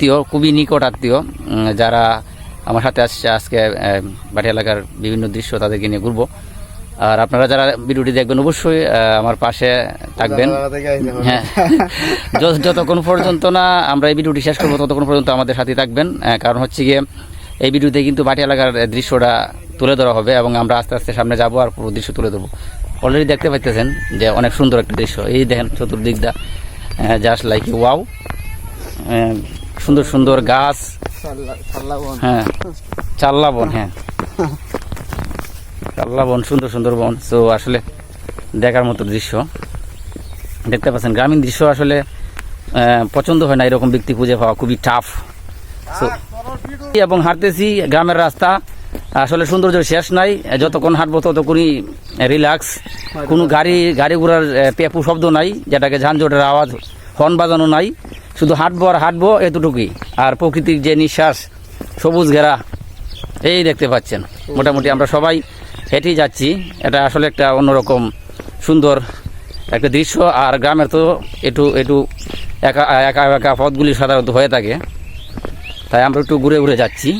আত্মীয় খুবই নিকট আত্মীয় যারা আমার সাথে আসছে আজকে বাটি এলাকার বিভিন্ন দৃশ্য তাদেরকে নিয়ে ঘুরবো। আর আপনারা যারা ভিডিওটি দেখবেন অবশ্যই আমার পাশে থাকবেন। হ্যাঁ। যত- যতক্ষণ পর্যন্ত না আমরা এই ভিডিওটি শেষ করব ততক্ষণ পর্যন্ত আমাদের সাথে থাকবেন। কারণ হচ্ছে গিয়ে এই ভিডিওতে কিন্তু বাটি এলাকার দৃশ্যটা তুলে ধরা হবে এবং আমরা আস্তে আস্তে সামনে যাব আর পুরো দৃশ্য তুলে ধরবো। অলরেডি দেখতে পাইতেছেন যে অনেক সুন্দর একটা দৃশ্য। এই দেখেন চতুর্দিকটা জাস্ট লাইক ওয়াও সুন্দর সুন্দর গাছ। হ্যাঁ চাল্লা বন হ্যাঁ। চাল্লা বন সুন্দর সুন্দর বন। তো আসলে দেখার মতো দৃশ্য। দেখতে পাচ্ছেন গ্রামীণ দৃশ্য আসলে পছন্দ হয় না এরকম ব্যক্তি খুঁজে পাওয়া খুবই টাফ এবং হাঁটতেছি গ্রামের রাস্তা। আসলে সৌন্দর্যের শেষ নাই যতক্ষণ হাঁটবো ততক্ষণই রিল্যাক্স কোনো গাড়ি গাড়ি ঘোড়ার পেপু শব্দ নাই যেটাকে যানজটের আওয়াজ হর্ন বাজানো নাই। শুধু হাঁটবো আর হাঁটবো এতটুকুই। আর প্রকৃতির যে নিঃশ্বাস সবুজ ঘেরা এই দেখতে পাচ্ছেন। মোটামুটি আমরা সবাই হেঁটেই যাচ্ছি। এটা আসলে একটা অন্যরকম সুন্দর একটা দৃশ্য। আর গ্রামের তো একটু একটু একা একা একা পথগুলি সাধারণত হয়ে থাকে। তাই আমরা একটু ঘুরে ঘুরে যাচ্ছি।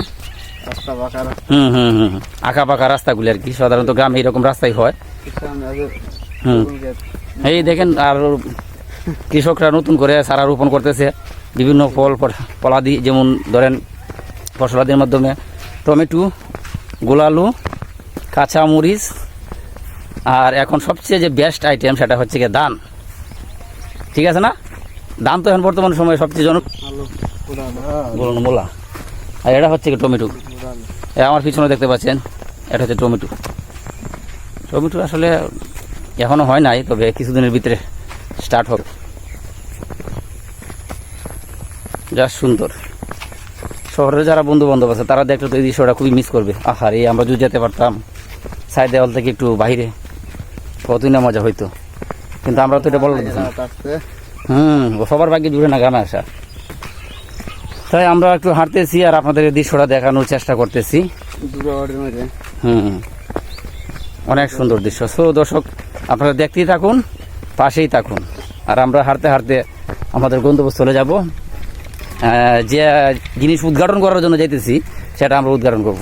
হুম হুম হুম আঁকা পাকা রাস্তাগুলি আর কি। সাধারণত গ্রামে এরকম রাস্তাই হয়। হুম। এই দেখেন আর কৃষকরা নতুন করে সারা রোপণ করতেছে। বিভিন্ন ফল, ফল- ফলাদি, যেমন ধরেন ফসলাদির মাধ্যমে টমেটো, গোলালু কাঁচা মরিচ আর এখন সবচেয়ে যে বেস্ট আইটেম সেটা হচ্ছে গিয়ে ধান। ঠিক আছে না? ধান তো এখন বর্তমান সময়ে সবচেয়ে জন বলুন মোলা আর এটা হচ্ছে গিয়ে টমেটো। আমার পিছনে দেখতে পাচ্ছেন, এটা হচ্ছে টমেটো। টমেটো আসলে এখনও হয় নাই, তবে কিছুদিনের ভিতরে স্টার্ট হবে। যা সুন্দর। শহরে যারা বন্ধু বান্ধব আছে তারা দেখলে তো এই দৃশ্যটা খুবই মিস করবে। আহার এই আমরা যদি যেতে পারতাম সাইড দেওয়াল থেকে একটু বাইরে কতই না মজা হইতো। কিন্তু আমরা তো এটা বলা দিচ্ছি হুম সবার ভাগ্যে জুড়ে না গ্রামে আসা। তাই আমরা একটু হাঁটতেছি আর আপনাদের এই দৃশ্যটা দেখানোর চেষ্টা করতেছি। হুম। অনেক সুন্দর দৃশ্য। সো দর্শক আপনারা দেখতেই থাকুন। পাশেই থাকুন। আর আমরা হাঁটতে হাঁটতে আমাদের গন্তব্যস্থলে যাব। যে জিনিস উদ্ঘাটন করার জন্য যাইতেছি সেটা আমরা উদ্ঘাটন করব।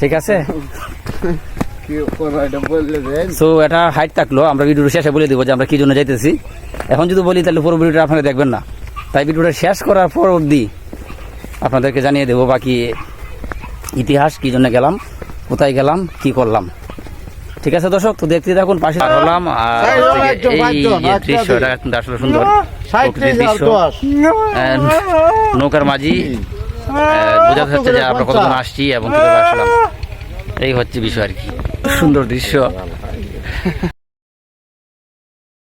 ঠিক আছে? সো এটা হাইট থাকল আমরা ভিডিওটা শেষে বলে দেবো যে আমরা কী জন্য যাইতেছি। এখন যদি বলি তাহলে পুরো ভিডিওটা আপনারা দেখবেন না। তাই ভিডিওটা শেষ করার পর অবধি আপনাদেরকে জানিয়ে দেবো বাকি ইতিহাস কী জন্য গেলাম কোথায় গেলাম কি করলাম। ঠিক আছে দর্শক তো দেখতে থাকুন পাশে হলাম আর এই, আচ্ছা, দৃশ্য এটা কিন্তু আসলে সুন্দর প্রকৃতির দৃশ্য। নৌকার মাঝি বোঝা বোঝাতে হচ্ছে যে আমরা কতক্ষণ আসছি এবং কীভাবে আসলাম। এই হচ্ছে বিষয় আর কি সুন্দর দৃশ্য।